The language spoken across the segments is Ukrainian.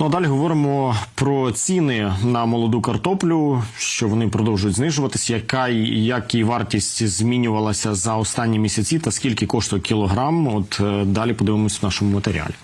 Ну а далі говоримо про ціни на молоду картоплю, що вони продовжують знижуватися. Яка як і вартість змінювалася за останні місяці, та скільки коштує кілограм? От е, далі подивимось в нашому матеріалі.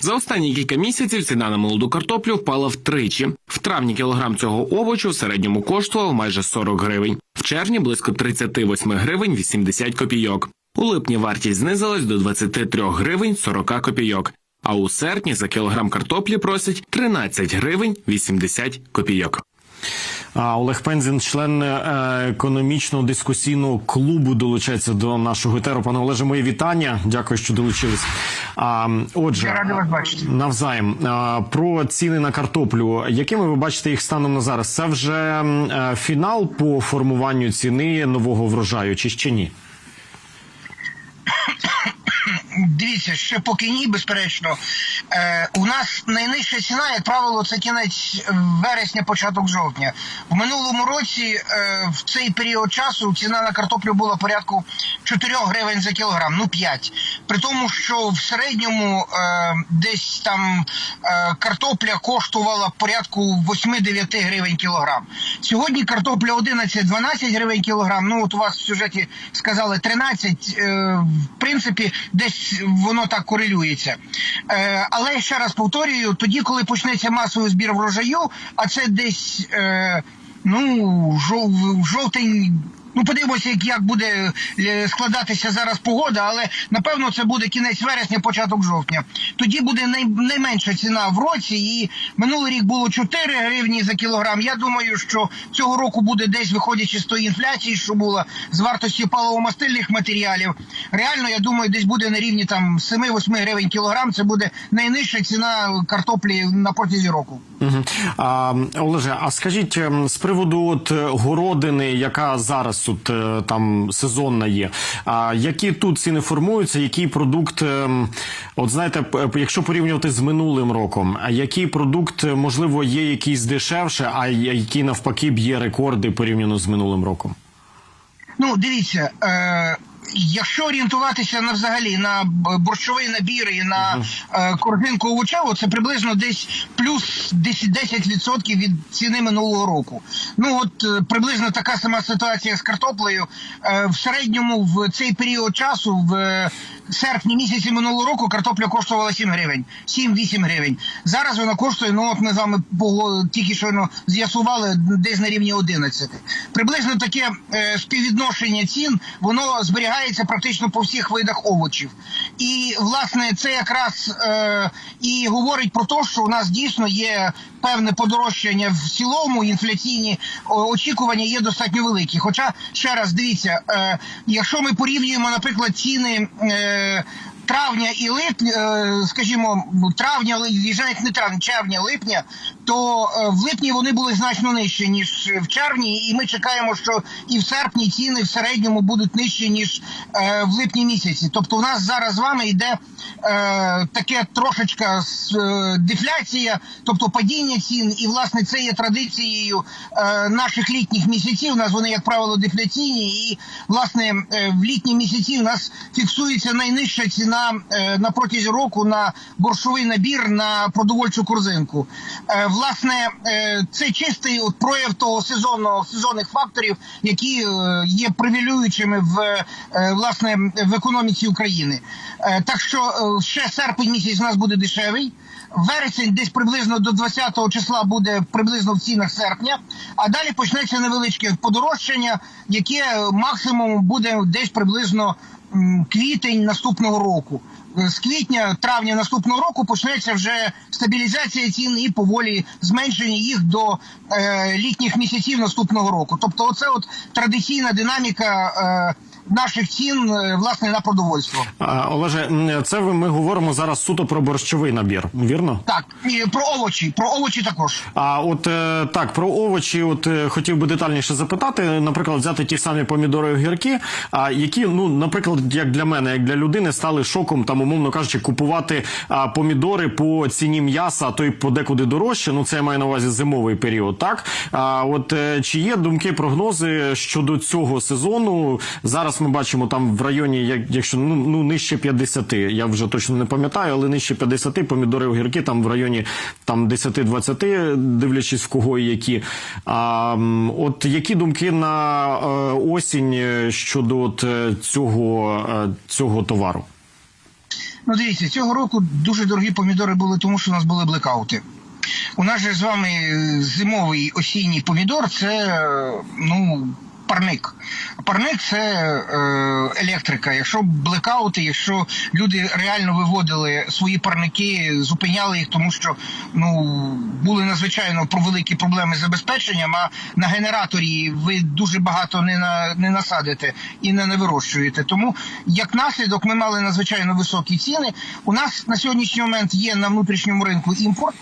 За останні кілька місяців ціна на молоду картоплю впала втричі. В травні кілограм цього овочу в середньому коштував майже 40 гривень, в червні близько 38 гривень 80 копійок. У липні вартість знизилась до 23 гривень 40 копійок. А у серпні за кілограм картоплі просять 13 гривень 80 копійок. А Олег Пензін, член е, економічного дискусійного клубу, долучається до нашого етеру. Пане Олеже, мої вітання. Дякую, що долучились. А, отже, Я радий вас бачити. навзаєм про ціни на картоплю. Якими ви бачите їх станом на зараз? Це вже е, фінал по формуванню ціни нового врожаю, чи ще ні? Дивіться, ще поки ні, безперечно. Е, у нас найнижча ціна, як правило, це кінець вересня, початок жовтня. В минулому році е, в цей період часу ціна на картоплю була порядку 4 гривень за кілограм, ну 5. При тому, що в середньому е, десь там е, картопля коштувала порядку 8-9 гривень кілограм. Сьогодні картопля 11-12 гривень кілограм. Ну от у вас в сюжеті сказали 13. Е, в принципі, десь воно так корелюється. Е, але ще раз повторюю: тоді, коли почнеться масовий збір врожаю, а це десь е, ну жов, жовтень. Ну, подивимося, як, як буде е, складатися зараз погода, але напевно це буде кінець вересня, початок жовтня. Тоді буде най, найменша ціна в році. І минулий рік було 4 гривні за кілограм. Я думаю, що цього року буде десь виходячи з тої інфляції, що була з вартості паливомастильних матеріалів. Реально, я думаю, десь буде на рівні там 7-8 гривень кілограм. Це буде найнижча ціна картоплі на протязі року. Угу. А, Олеже, а скажіть ем, з приводу от е, городини, яка зараз тут е, там сезонна є. А які тут ціни формуються? Який продукт, ем, от знаєте, якщо порівнювати з минулим роком, а який продукт е, можливо є якийсь дешевше, а який навпаки б'є рекорди порівняно з минулим роком? Ну, дивіться, е, якщо орієнтуватися на взагалі на б- борщовий набір і на е, корзинку овочеву, це приблизно десь плюс 10%, 10% від ціни минулого року. Ну от е, приблизно така сама ситуація з картоплею. Е, в середньому в цей період часу в е, серпні місяці минулого року картопля коштувала 7 гривень, 7-8 гривень. Зараз вона коштує, ну от ми з вами тільки щойно з'ясували десь на рівні 11. Приблизно таке е, співвідношення цін воно зберігається практично по всіх видах овочів. І власне це якраз е, і говорить про те, що у нас дійсно є певне подорожчання в цілому, інфляційні очікування є достатньо великі. Хоча ще раз дивіться, е, якщо ми порівнюємо, наприклад, ціни. Е, Травня і липня, е, скажімо, травня, навіть не травня, червня, липня, то е, в липні вони були значно нижчі ніж в червні, і ми чекаємо, що і в серпні ціни в середньому будуть нижчі ніж е, в липні місяці. Тобто, у нас зараз з вами йде таке трошечка дефляція, тобто падіння цін, і власне це є традицією наших літніх місяців. У нас вони, як правило, дефляційні, і власне в літні місяці у нас фіксується найнижча ціна е, на протязі року на борщовий набір на продовольчу корзинку. Е, Власне, е, це чистий прояв того сезонного сезонних факторів, які є привілюючими в власне в економіці України. Так що ще серпень місяць у нас буде дешевий. Вересень десь приблизно до 20-го числа буде приблизно в цінах серпня, а далі почнеться невеличке подорожчання, яке максимум буде десь приблизно квітень наступного року. Е, З квітня, травня наступного року почнеться вже стабілізація цін і поволі зменшення їх до е, літніх місяців наступного року. Тобто, оце от традиційна динаміка е, наших цін е, власне на продовольство. А, Олеже, це ми говоримо зараз суто про борщовий набір, вірно? Так, і про овочі, про овочі також. А от е, так про овочі, от е, хотів би детальніше запитати. Наприклад, взяти ті самі помідори огірки, а які, ну наприклад, як для мене, як для людини, стали шоком, там умовно кажучи, купувати помідори по ціні м'яса, а то й подекуди дорожче. Ну це я маю на увазі зимовий період. Так а от чи є думки, прогнози щодо цього сезону? Зараз ми бачимо там в районі, як якщо ну, ну нижче 50, я вже точно не пам'ятаю, але нижче 50 помідори огірки там в районі там 10-20, дивлячись в кого і які. А от які думки на е, осінь е, щодо от е, цього, цього товару? Ну, дивіться, цього року дуже дорогі помідори були, тому що у нас були блекаути. У нас же з вами зимовий осінній помідор це ну. Парник. Парник це е, електрика. Якщо блекаути, якщо люди реально виводили свої парники, зупиняли їх, тому що ну були надзвичайно великі проблеми з забезпеченням. А на генераторі ви дуже багато не на не насадите і не, не вирощуєте. Тому як наслідок ми мали надзвичайно високі ціни. У нас на сьогоднішній момент є на внутрішньому ринку імпорт.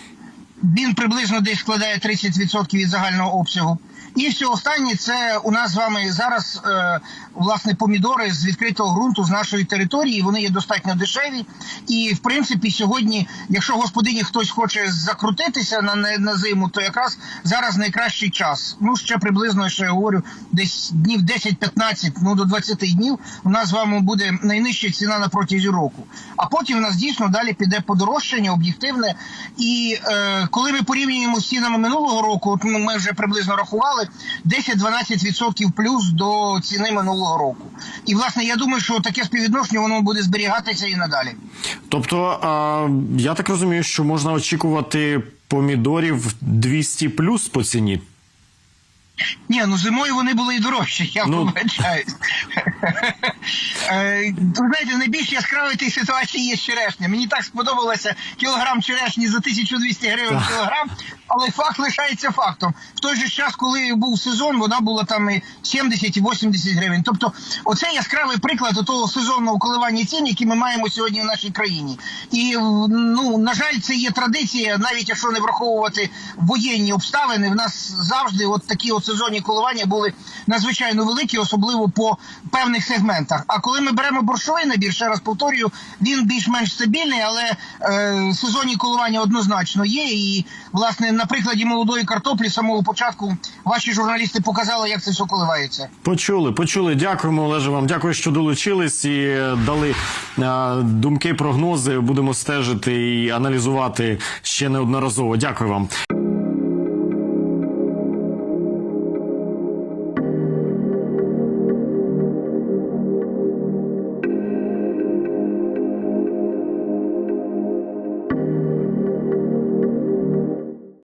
Він приблизно десь складає 30% від загального обсягу. І все останнє це у нас з вами зараз е, власне помідори з відкритого ґрунту з нашої території. Вони є достатньо дешеві. І в принципі, сьогодні, якщо господині хтось хоче закрутитися на, на, на зиму, то якраз зараз найкращий час. Ну ще приблизно я говорю, десь днів 10-15, ну до 20 днів. У нас з вами буде найнижча ціна на протязі року. А потім у нас дійсно далі піде подорожчання об'єктивне. І е, коли ми порівнюємо з цінами минулого року, от ми ми вже приблизно рахували 10-12% плюс до ціни минулого року. І власне я думаю, що таке співвідношення воно буде зберігатися і надалі. Тобто, а, я так розумію, що можна очікувати помідорів 200 плюс по ціні. Ні, ну зимою вони були і дорожчі, я Ну. вибачаюсь. Е, знаєте, найбільш яскравий тій ситуації є черешня. Мені так сподобалося кілограм черешні за 1200 гривень кілограм, але факт лишається фактом. В той же час, коли був сезон, вона була там і 70 і 80 гривень. Тобто, оце яскравий приклад того сезонного коливання цін, які ми маємо сьогодні в нашій країні. І ну на жаль, це є традиція, навіть якщо не враховувати воєнні обставини, в нас завжди от такі от сезонні коливання були надзвичайно великі, особливо по певних сегментах. А коли ми беремо борщовий набір, ще раз повторюю, він більш-менш стабільний, але е, сезонні коливання однозначно є. І власне на прикладі молодої картоплі з самого початку ваші журналісти показали, як це все коливається. Почули, почули. Дякуємо, Олеже. Вам дякую, що долучились і е, дали е, думки, прогнози. Будемо стежити і аналізувати ще неодноразово. Дякую вам.